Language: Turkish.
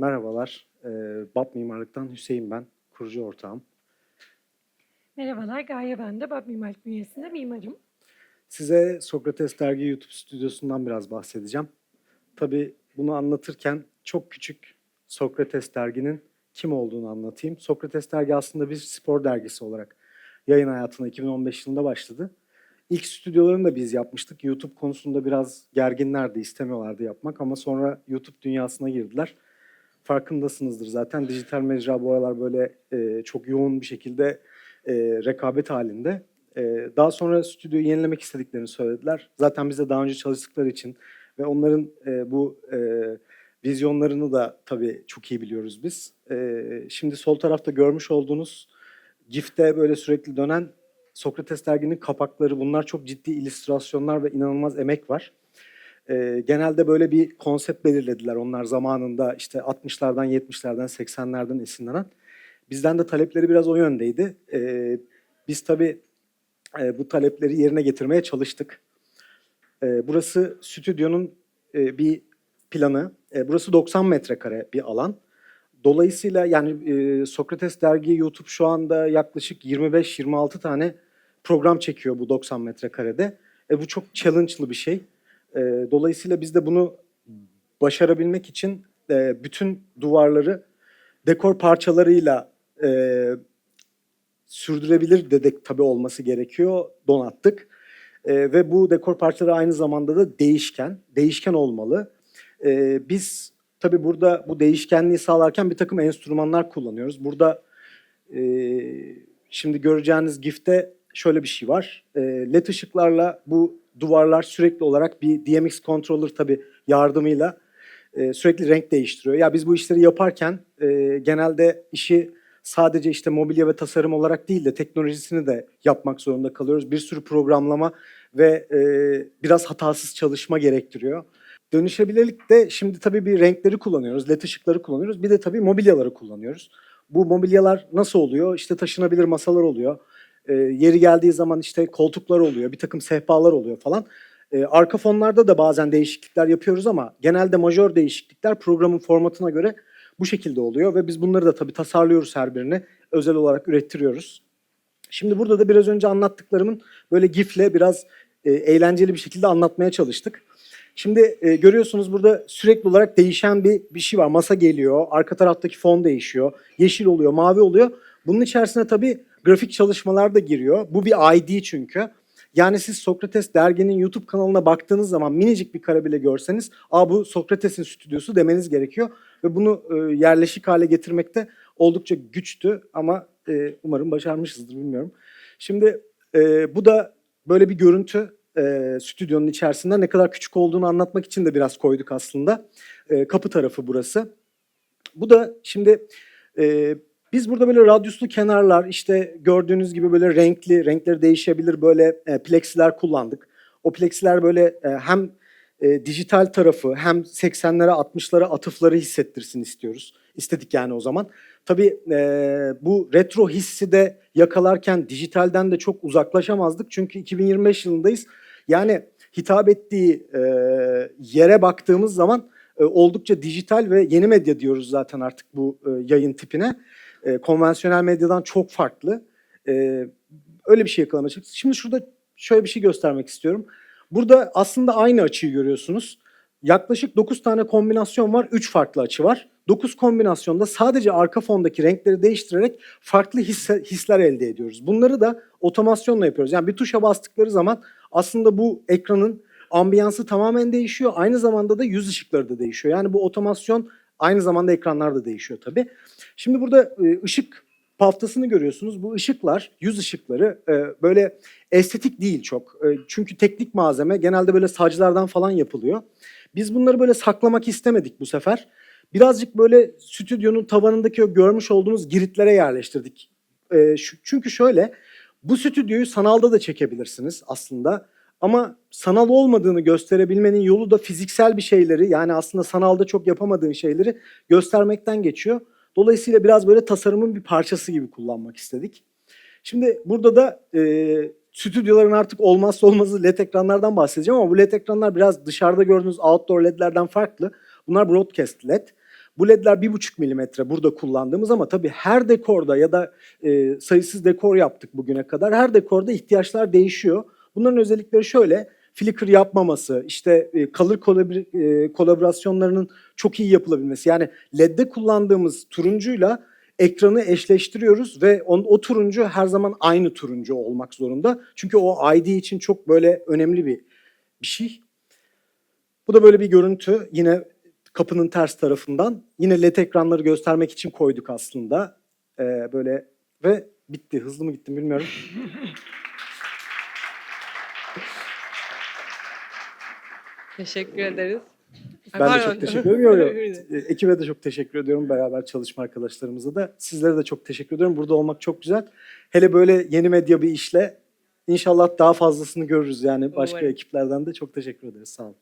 Merhabalar. Ee, BAP Mimarlık'tan Hüseyin ben. Kurucu ortağım. Merhabalar, Gaye ben de BAP Mimarlık bünyesinde mimarım. Size Sokrates Dergi YouTube stüdyosundan biraz bahsedeceğim. Tabii bunu anlatırken çok küçük Sokrates Dergi'nin kim olduğunu anlatayım. Sokrates Dergi aslında bir spor dergisi olarak yayın hayatına 2015 yılında başladı. İlk stüdyolarını da biz yapmıştık. YouTube konusunda biraz gerginlerdi, istemiyorlardı yapmak ama sonra YouTube dünyasına girdiler. Farkındasınızdır zaten dijital mecra bu aralar böyle e, çok yoğun bir şekilde e, rekabet halinde. E, daha sonra stüdyoyu yenilemek istediklerini söylediler. Zaten bizde daha önce çalıştıkları için ve onların e, bu e, vizyonlarını da tabii çok iyi biliyoruz biz. E, şimdi sol tarafta görmüş olduğunuz GIF'te böyle sürekli dönen Sokrates derginin kapakları bunlar çok ciddi illüstrasyonlar ve inanılmaz emek var. E, genelde böyle bir konsept belirlediler onlar zamanında işte 60'lardan 70'lerden 80'lerden esinlenen. Bizden de talepleri biraz o yöndeydi. E, biz tabii e, bu talepleri yerine getirmeye çalıştık. E, burası stüdyonun e, bir planı. E, burası 90 metrekare bir alan. Dolayısıyla yani e, Sokrates Dergi YouTube şu anda yaklaşık 25-26 tane program çekiyor bu 90 metrekarede. E, bu çok challenge'lı bir şey. E, dolayısıyla biz de bunu başarabilmek için e, bütün duvarları dekor parçalarıyla e, sürdürebilir dedek tabii olması gerekiyor. Donattık. E, ve bu dekor parçaları aynı zamanda da değişken. Değişken olmalı. E, biz tabii burada bu değişkenliği sağlarken bir takım enstrümanlar kullanıyoruz. Burada e, şimdi göreceğiniz GIF'te şöyle bir şey var. E, LED ışıklarla bu duvarlar sürekli olarak bir DMX controller tabii yardımıyla e, sürekli renk değiştiriyor. Ya biz bu işleri yaparken e, genelde işi sadece işte mobilya ve tasarım olarak değil de teknolojisini de yapmak zorunda kalıyoruz. Bir sürü programlama ve e, biraz hatasız çalışma gerektiriyor. Dönüşebilirlik de şimdi tabii bir renkleri kullanıyoruz, led ışıkları kullanıyoruz. Bir de tabii mobilyaları kullanıyoruz. Bu mobilyalar nasıl oluyor? İşte taşınabilir masalar oluyor. E, yeri geldiği zaman işte koltuklar oluyor, bir takım sehpalar oluyor falan. E, arka fonlarda da bazen değişiklikler yapıyoruz ama genelde majör değişiklikler programın formatına göre bu şekilde oluyor ve biz bunları da tabii tasarlıyoruz her birini. Özel olarak ürettiriyoruz. Şimdi burada da biraz önce anlattıklarımın böyle GIF'le biraz e, eğlenceli bir şekilde anlatmaya çalıştık. Şimdi e, görüyorsunuz burada sürekli olarak değişen bir bir şey var. Masa geliyor, arka taraftaki fon değişiyor, yeşil oluyor, mavi oluyor. Bunun içerisine tabii grafik çalışmalar da giriyor. Bu bir ID çünkü. Yani siz Sokrates derginin YouTube kanalına baktığınız zaman minicik bir kare bile görseniz, "Aa bu Sokrates'in stüdyosu" demeniz gerekiyor ve bunu e, yerleşik hale getirmekte oldukça güçtü ama e, umarım başarmışızdır bilmiyorum. Şimdi e, bu da böyle bir görüntü e, stüdyonun içerisinde ne kadar küçük olduğunu anlatmak için de biraz koyduk aslında. E, kapı tarafı burası. Bu da şimdi e, biz burada böyle radyuslu kenarlar işte gördüğünüz gibi böyle renkli, renkleri değişebilir böyle e, plexiler kullandık. O plexiler böyle e, hem e, dijital tarafı hem 80'lere 60'lara atıfları hissettirsin istiyoruz. İstedik yani o zaman. Tabii e, bu retro hissi de yakalarken dijitalden de çok uzaklaşamazdık. Çünkü 2025 yılındayız. Yani hitap ettiği e, yere baktığımız zaman e, oldukça dijital ve yeni medya diyoruz zaten artık bu e, yayın tipine. E, konvansiyonel medyadan çok farklı. E, öyle bir şey yakalamaya çalıştık. Şimdi şurada şöyle bir şey göstermek istiyorum. Burada aslında aynı açıyı görüyorsunuz. Yaklaşık 9 tane kombinasyon var, 3 farklı açı var. 9 kombinasyonda sadece arka fondaki renkleri değiştirerek farklı hisse, hisler elde ediyoruz. Bunları da otomasyonla yapıyoruz. Yani bir tuşa bastıkları zaman aslında bu ekranın ambiyansı tamamen değişiyor. Aynı zamanda da yüz ışıkları da değişiyor. Yani bu otomasyon aynı zamanda ekranlar da değişiyor tabii. Şimdi burada e, ışık paftasını görüyorsunuz. Bu ışıklar, yüz ışıkları e, böyle estetik değil çok. E, çünkü teknik malzeme genelde böyle saclardan falan yapılıyor. Biz bunları böyle saklamak istemedik bu sefer. Birazcık böyle stüdyonun tavanındaki o görmüş olduğunuz giritlere yerleştirdik. Çünkü şöyle, bu stüdyoyu sanalda da çekebilirsiniz aslında. Ama sanal olmadığını gösterebilmenin yolu da fiziksel bir şeyleri yani aslında sanalda çok yapamadığın şeyleri göstermekten geçiyor. Dolayısıyla biraz böyle tasarımın bir parçası gibi kullanmak istedik. Şimdi burada da e, stüdyoların artık olmazsa olmazı LED ekranlardan bahsedeceğim ama bu LED ekranlar biraz dışarıda gördüğünüz outdoor LED'lerden farklı. Bunlar broadcast LED. Bu ledler 1,5 milimetre burada kullandığımız ama tabii her dekorda ya da e, sayısız dekor yaptık bugüne kadar. Her dekorda ihtiyaçlar değişiyor. Bunların özellikleri şöyle. Flicker yapmaması, işte e, kolabor- e, kolaborasyonlarının çok iyi yapılabilmesi. Yani LED'de kullandığımız turuncuyla ekranı eşleştiriyoruz ve on, o turuncu her zaman aynı turuncu olmak zorunda. Çünkü o ID için çok böyle önemli bir bir şey. Bu da böyle bir görüntü. Yine kapının ters tarafından. Yine LED ekranları göstermek için koyduk aslında. Ee, böyle ve bitti. Hızlı mı gittim bilmiyorum. Teşekkür ederiz. Ben de çok teşekkür ediyorum. Yo, yo. Buyurun. E, Ekibe de çok teşekkür ediyorum. Beraber çalışma arkadaşlarımıza da. Sizlere de çok teşekkür ediyorum. Burada olmak çok güzel. Hele böyle yeni medya bir işle inşallah daha fazlasını görürüz yani başka Umarım. ekiplerden de çok teşekkür ederiz. Sağ olun.